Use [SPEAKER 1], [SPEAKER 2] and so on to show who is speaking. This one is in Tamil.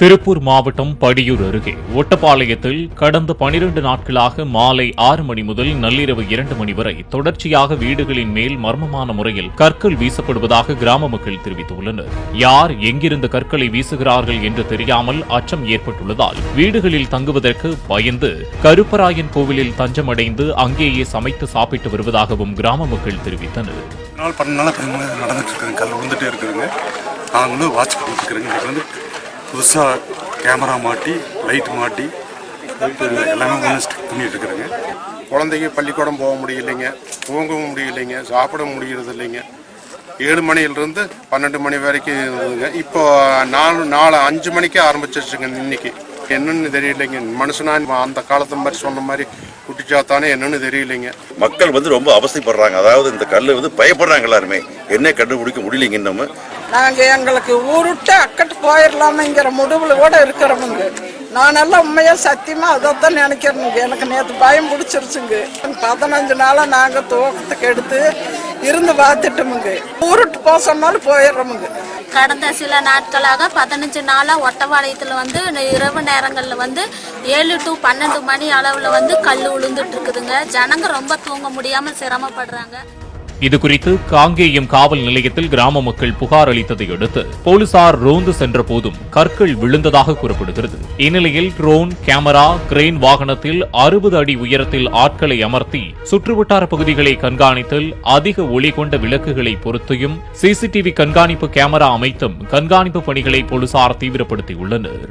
[SPEAKER 1] திருப்பூர் மாவட்டம் படியூர் அருகே ஒட்டப்பாளையத்தில் கடந்த பனிரண்டு நாட்களாக மாலை ஆறு மணி முதல் நள்ளிரவு இரண்டு மணி வரை தொடர்ச்சியாக வீடுகளின் மேல் மர்மமான முறையில் கற்கள் வீசப்படுவதாக கிராம மக்கள் தெரிவித்துள்ளனர். யார் எங்கிருந்து கற்களை வீசுகிறார்கள் என்று தெரியாமல் அச்சம் ஏற்பட்டுள்ளதால் வீடுகளில் தங்குவதற்கு பயந்து கருப்பராயன் கோவிலில் தஞ்சமடைந்து அங்கேயே சமைத்து சாப்பிட்டு வருவதாகவும் கிராம மக்கள் தெரிவித்தனர்.
[SPEAKER 2] நாள் பன்னெண்டு நடந்துட்டு இருக்குதுங்க. கல் விழுந்துட்டே இருக்குதுங்க. நாங்களும் வாட்ச் பண்ணிட்டு இருக்கிறோங்க. புதுசாக கேமரா மாட்டி லைட் மாட்டி எல்லாமே பண்ணிட்டு இருக்கிறேங்க
[SPEAKER 3] குழந்தைங்க பள்ளிக்கூடம் போக முடியலைங்க தூங்கவும் முடியலைங்க சாப்பிட முடியறது இல்லைங்க ஏழு மணியிலிருந்து பன்னெண்டு மணி வரைக்கும் இருந்ததுங்க. இப்போ நாலு நாலு அஞ்சு மணிக்கே ஆரம்பிச்சிருச்சுங்க இன்னைக்கு. என்னன்னு தெரியலைங்க. மனுஷனா அந்த காலத்து மாதிரி சொன்ன மாதிரி குட்டிச்சாத்தானே என்னன்னு தெரியலைங்க.
[SPEAKER 4] மக்கள் வந்து ரொம்ப அவஸ்தைப்படுறாங்க. அதாவது இந்த கல் வந்து பயப்படுறாங்க எல்லாருமே. என்ன கண்டுபிடிக்க முடியலைங்க இன்னும்?
[SPEAKER 5] நாங்க எங்களுக்கு ஊருட்டு அக்கட்டு போயிடலாமேங்கிற முடிவுல கூட இருக்கிறவங்க. நானெல்லாம் உண்மையா சத்தியமா அதைத்தான் நினைக்கிறேங்க எனக்கு நேற்று பயம் பிடிச்சிருச்சுங்க. பதினஞ்சு நாளா நாங்க தூக்கத்துக்கு எடுத்து இருந்து பார்த்துட்டோமுங்க ஊருட்டு போக சொன்னாலும் போயிடுறோமுங்க
[SPEAKER 6] கடந்த சில நாட்களாக பதினஞ்சு நாளாக ஒட்டவாளையத்தில் வந்து இரவு நேரங்களில் வந்து ஏழு டு பன்னெண்டு மணி அளவில் வந்து கல் விழுந்துட்டு இருக்குதுங்க. ஜனங்க ரொம்ப தூங்க முடியாமல் சிரமப்படுறாங்க.
[SPEAKER 1] இதுகுறித்து காங்கேயம் காவல் நிலையத்தில் கிராம மக்கள் புகார் அளித்ததை அடுத்து போலீசார் ரோந்து சென்ற போதும் கற்கள் விழுந்ததாக கூறப்படுகிறது. இந்நிலையில் ட்ரோன் கேமரா கிரெயின் வாகனத்தில் அறுபது அடி உயரத்தில் ஆட்களை அமர்த்தி சுற்றுவட்டார பகுதிகளை கண்காணித்தல் அதிக ஒளி கொண்ட விளக்குகளை பொருத்தியும் சிசிடிவி கண்காணிப்பு கேமரா அமைத்தும் கண்காணிப்பு பணிகளை போலீசார் தீவிரப்படுத்தியுள்ளனர்.